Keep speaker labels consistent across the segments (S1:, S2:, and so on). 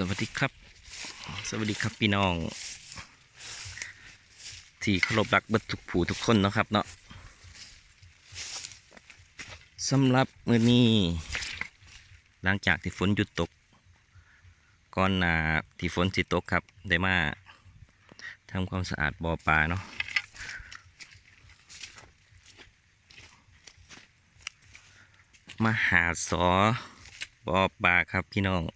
S1: สวัสดีครับ สวัสดีครับพี่น้อง ที่เคารพรักบัดทุกผู้ทุกคนนะครับเนาะสำหรับมื้อนี้ หลังจากที่ฝนหยุดตก ก่อนหน้าที่ฝนสิตกครับ ได้มาทำความสะอาดบ่อปลาเนาะมาหาสอบ่อปลาครับพี่น้อง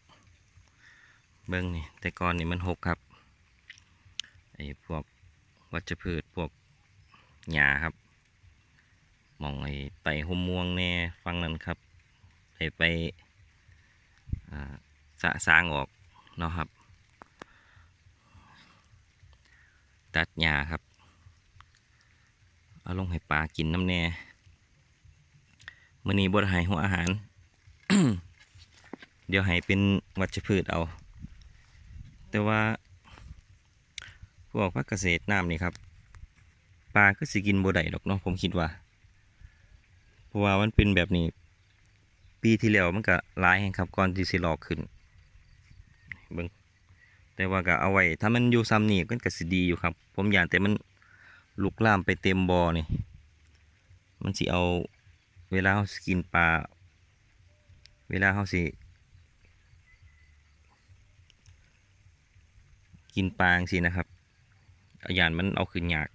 S1: เบิ้งนี่แต่ก่อนนี่มันหกครับไอ้พวกวัชพืชพวกหญ้าครับมองไอ้ไต่หมม่วงแน่ฟังนั้นครับไปไปสะสางออกเนาะครับ ตัดหญ้าครับ เอาลงให้ปลากินน้ำแน่มื้อนี้บด้ให้หัวอาหาร เดี๋ยวให้เป็นวัชพืชเอา แต่ว่า พวกพักเกษตรน้ำนี่ครับปลาก็สิกินบ่ได้ดอกเนาะผมคิดว่า เพราะว่ามันเป็นแบบนี้ ปีที่แล้วมันก็ร้ายแห่งครับก่อนที่สิหลอกขึ้นเบิ่งแต่ว่าก็เอาไว้ถ้ามันอยู่ซ้ำนี่ก็ก็สิดีอยู่ครับ ผมอยากแต่มันลุกลามไปเต็มบ่อนี่ มันสิเอาเวลาเขาสกินปลา เวลาเขาสิ กินปลาสินะครับอายานมันเอาขึ้นยาก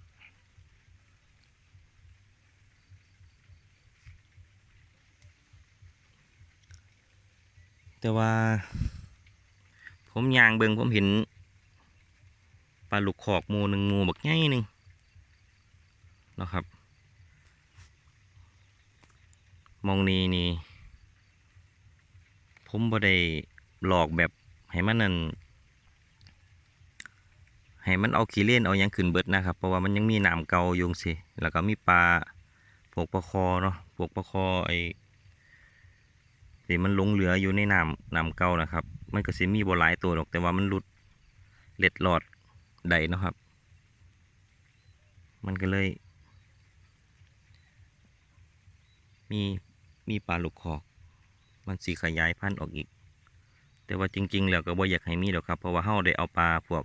S1: แต่ว่า ผมยางเบิงผมเห็นปลาลูกขอกมูหนึ่งมูบักใหญ่หนึ่งนะครับ มองนี้นี่ ผมบ่ได้หลอกแบบให้มันนั่น ให้มันเอาขี้เล่นเอายังขึ้นเบิดนะครับ เพราะว่ามันยังมีหนามเก่ายู่สิแล้วก็มีปลาพวกปลาคอเนาะพวกปลาคอไอ้ที่มันหลงเหลืออยู่ในน้ำน้ำเก่านะครับ มันก็สิมีบ่หลายตัวหรอกแต่ว่ามันหลุดเล็ดหลอดใดนะครับ มันก็เลย มีมีปลาลูกคอก มันสีขยายพันธุ์ออกอีก แต่ว่าจริง ๆ แล้วก็บ่อยากให้มีหรอกครับ เพราะว่าเฮาได้เอาปลาพวก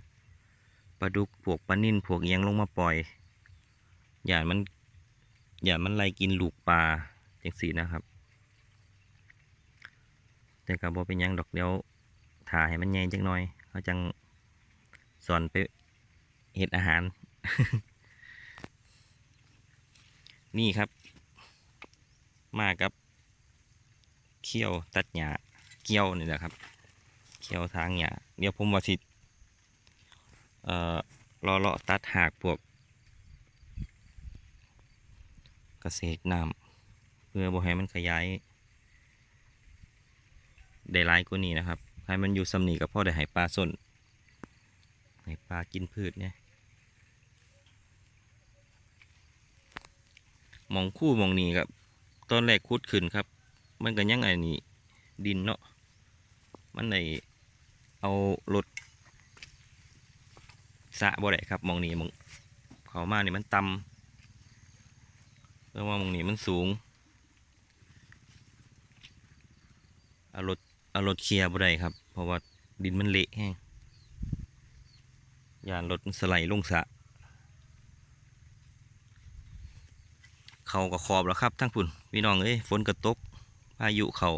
S1: ปลาดุกพวกปลานิ่นพวกอิหยังลงมาปล่อยอย่ามันอย่ามันไล่กินลูกปลาจังสีนะครับ แต่ก็บ่เป็นยังดอกเดียวถ่าให้มันใหญ่จังหน่อยเขาจังสอนไปเห็ดอาหาร นี่ครับ มากับเขี้ยวตัดหญ้าเกี้ยวนี่แหละครับ เขี้ยวทางหญ้าเดี๋ยวผมว่าสิ เอ่อรอเลาะตัดหากพวกเกษตรน้ำเพื่อบ่ให้มันขยาย ได้หลายกว่านี้นะครับ ให้มันอยู่สำนีกับพ่อได้ให้ปลาส้นให้ปลากินพืชเนี่ยมองคู่มองนี้ครับ ตอนแรกคุดขึ้นครับ มันก็ยังไงนี่ดินเนาะมันได้เอารถ สะบ่ได้ครับมองนี้มองเขามานี่มันต่ำเพราะว่ามองนี้มันสูงเอารถเอารถเคลียร์บ่ได้ครับ เพราะว่าดินมันเละแห้งยานรถมันสไลด์ลงสะเขาก็ขอบแล้วครับทั้งพุ่นพี่น้องเอ้ยฝนก็ตกพายุเขา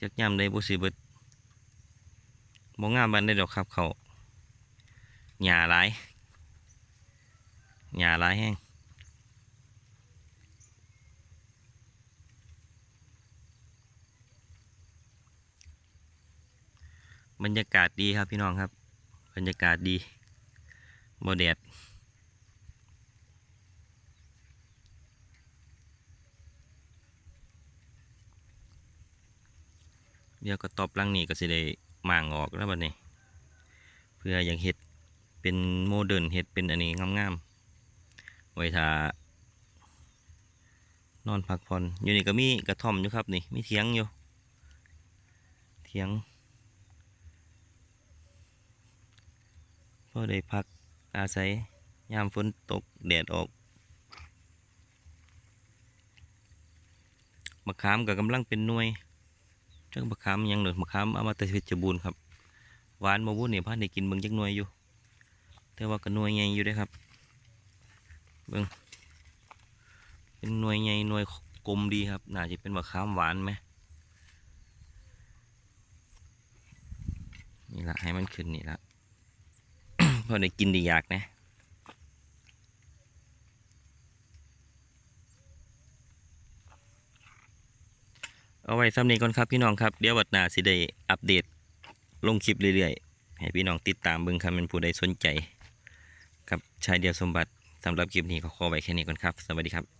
S1: จักยามได้บ่สิเบิดบ่งามบันได้ดอกครับเขา หญ้าหลายหญ้าหลายแห้งบรรยากาศดีครับพี่น้องครับ บรรยากาศดีโมแดดเดี๋ยวก็ตอบลังนี้ก็สิได้หมางออกแล้วบัดนี้ เพื่ออย่างเห็ด เป็นโมเดิร์นเฮ็ดเป็นอันนี้งามๆไว้ถ้านอนพักผ่อนอยู่นี่ก็มีกระท่อมอยู่ครับนี่มีเถียงอยู่ เถียงพอได้พักอาศัยยามฝนตกแดดออกมะขามก็กำลังเป็นหน่วยจักมะขามยังหนึ่งมะขามเอามาแต่เพชรบูรณ์ครับหวานบ่วุ้นนี่พ่อได้กินเบิ่งจักหน่วยอยู่ แต่ว่าก็หน่วยใหญ่อยู่ด้อครับเบิ่งเป็นหน่วยใหญ่หน่วยกลมดีครับน่าจะเป็นมะขามหวานไหมนี่ละให้มันขึ้นนี่ละพอได้กินดีอยากนะเอาไว้ซ้ำนี้ก่อนครับพี่น้องครับ เดี๋ยววัดนาสิได้อัปเดตลงคลิปเรื่อยๆ ให้พี่น้องติดตามเบิ่งครับเป็นผู้ใดสนใจ กับชายเดียวสมบัติสำหรับคลิปนี้ก็ขอไว้แค่นี้ก่อนครับ สวัสดีครับ